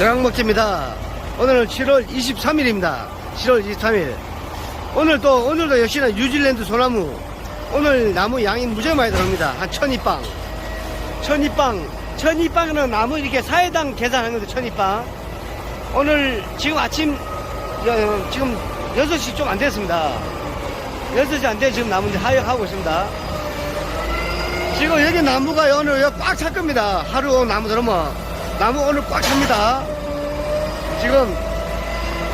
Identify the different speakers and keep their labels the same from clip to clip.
Speaker 1: 대강목지입니다. 오늘은 7월 23일입니다. 7월 23일. 오늘 또, 오늘도 역시나 뉴질랜드 소나무. 오늘 나무 양이 무지하게 많이 들어옵니다. 한 천이빵. 천이빵. 천이빵은 나무 이렇게 사회당 계산한 건데, 천이빵. 오늘 지금 아침, 여- 지금 6시 좀 안 됐습니다. 6시 안 돼, 지금 나무 이제 하역하고 있습니다. 지금 여기 나무가 오늘 여기 꽉찰 겁니다. 하루 나무 들으면 나무 오늘 꽉 찹니다. 지금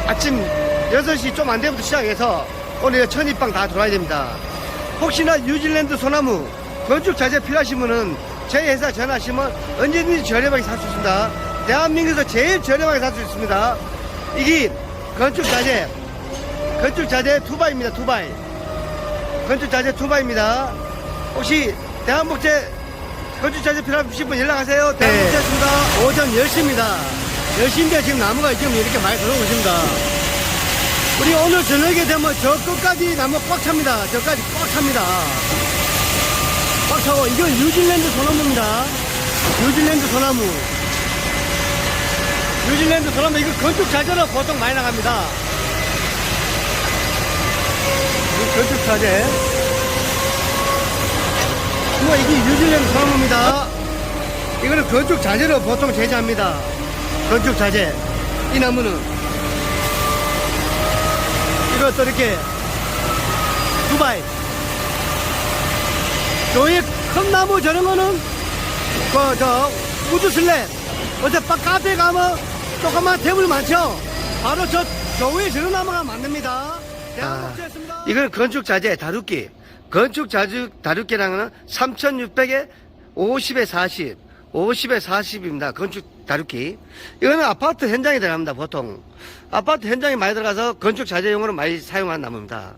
Speaker 1: 아침 6시 좀 안 되부터 시작해서 오늘 천이빵 다 들어와야 됩니다. 혹시나 뉴질랜드 소나무 건축 자재 필요하신 분은 저희 회사 전화하시면 언제든지 저렴하게 살 수 있습니다. 대한민국에서 제일 저렴하게 살 수 있습니다. 이게 건축 자재, 건축 자재 투바입니다. 투바이. 건축 자재 투바입니다. 혹시 대한복재 건축 자재 필요하신 분 연락하세요. 대한복재입니다. 오전 10시입니다. 10시인데 지금 나무가 지금 이렇게 많이 들어오고 있습니다. 우리 오늘 저녁에 되면 저 끝까지 나무 꽉 찹니다. 저까지 꽉 찹니다. 꽉 차고 이건 뉴질랜드 소나무입니다. 뉴질랜드 소나무. 뉴질랜드 소나무 이거 건축 자재로 보통 많이 나갑니다. 이 건축 자재. 뭐 이게 뉴질랜드 소나무입니다. 이거는 건축 자재로 보통 제작합니다. 건축 자재. 이 나무는 이것도 이렇게 두바이. 저희 큰 나무 저런 거는 그저 우드 슬랩. 어제 바 카페 가면 조그만 테이블 많죠. 바로 저 저 위에 저런 나무가 만듭니다. 대한복지였습니다. 이건 건축 자재 다루기. 건축 다루기라는 거는 3,600에 50에 40. 50에 40입니다. 건축 다루기. 이거는 아파트 현장에 들어갑니다, 보통. 아파트 현장에 많이 들어가서 건축 자재용으로 많이 사용하는 나무입니다.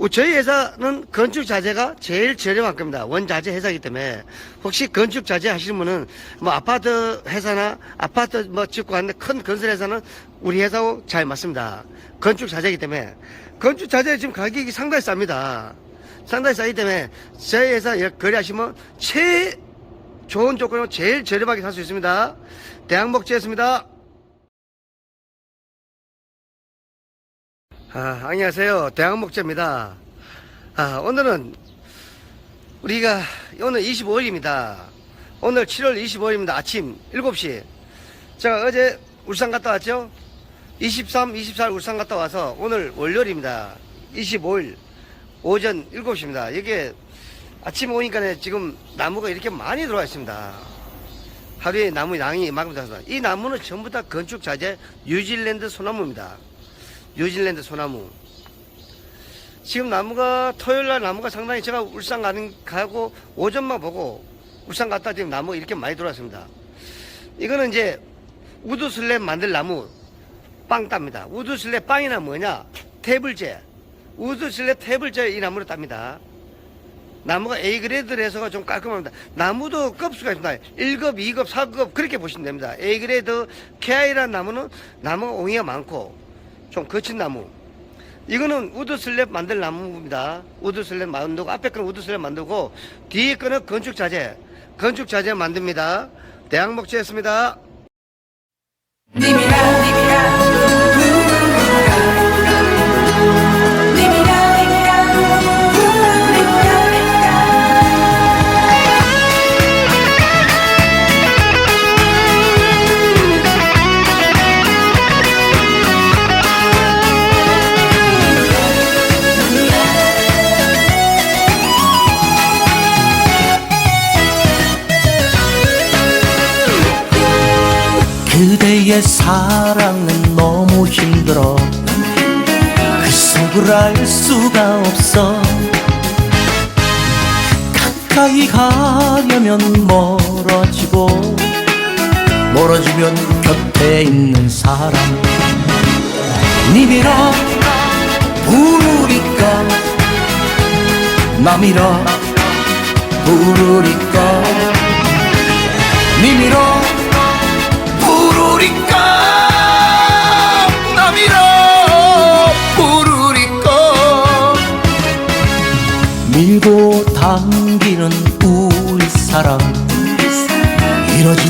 Speaker 1: 우- 저희 회사는 건축 자재가 제일 저렴한 겁니다. 원자재 회사이기 때문에 혹시 건축 자재 하시는 분은 뭐 아파트 회사나 아파트 뭐 짓고 하는데 큰 건설 회사는 우리 회사하고 잘 맞습니다. 건축 자재이기 때문에 건축 자재 지금 가격이 상당히 쌉니다. 상당히 싸기 때문에 저희 회사 여- 거래하시면 최 좋은 조건으로 제일 저렴하게 살 수 있습니다. 대학목지였습니다. 아, 안녕하세요. 대학목재입니다. 아, 오늘은 우리가 오늘 25일입니다. 오늘 7월 25일입니다. 아침 7시. 제가 어제 울산 갔다 왔죠? 23, 24일 울산 갔다 와서 오늘 월요일입니다. 25일 오전 7시입니다. 이게 아침 오니까 지금 나무가 이렇게 많이 들어와 있습니다. 하루에 나무 양이 이만큼 들어서 이 나무는 전부 다 건축 자재 뉴질랜드 소나무입니다. 뉴질랜드 소나무. 지금 나무가 토요일 날 나무가 상당히 제가 울산 가는 가고 오전만 보고 울산 갔다 지금 나무 이렇게 많이 들어왔습니다. 이거는 이제 우드 슬랩 만들 나무 빵 땁니다. 우드 슬랩 빵이나 뭐냐? 테이블재. 우드 슬랩 테이블재 이 나무를 땁니다. 나무가 A 그레이드에서가 좀 깔끔합니다. 나무도 급수가 있습니다. 1급, 2급, 4급 그렇게 보시면 됩니다. A 그레이드 KI라는 나무는 나무가 옹이가 많고 좀 거친 나무. 이거는 우드 슬랩 만들 나무입니다. 우드 슬랩 만들고 앞에 거는 우드 슬랩 만들고 뒤에 거는 건축 자재. 건축 자재 만듭니다. 대학 목재였습니다.
Speaker 2: 사랑은 너무 힘들어. 그 속을 알 수가 없어. 가까이 가려면 멀어지고 멀어지면 곁에 있는 사람. 님이라 부르니까? 남이라 부르니까? 님이라 부르니까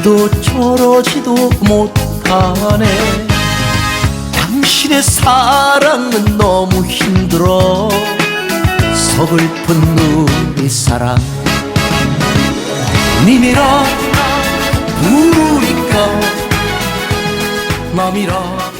Speaker 2: 이러지도 저러지도 못 고백하네. 당신의 사랑은 너무 힘들어. 서글픈 우리 사랑. 님이라 부르니까? 남이라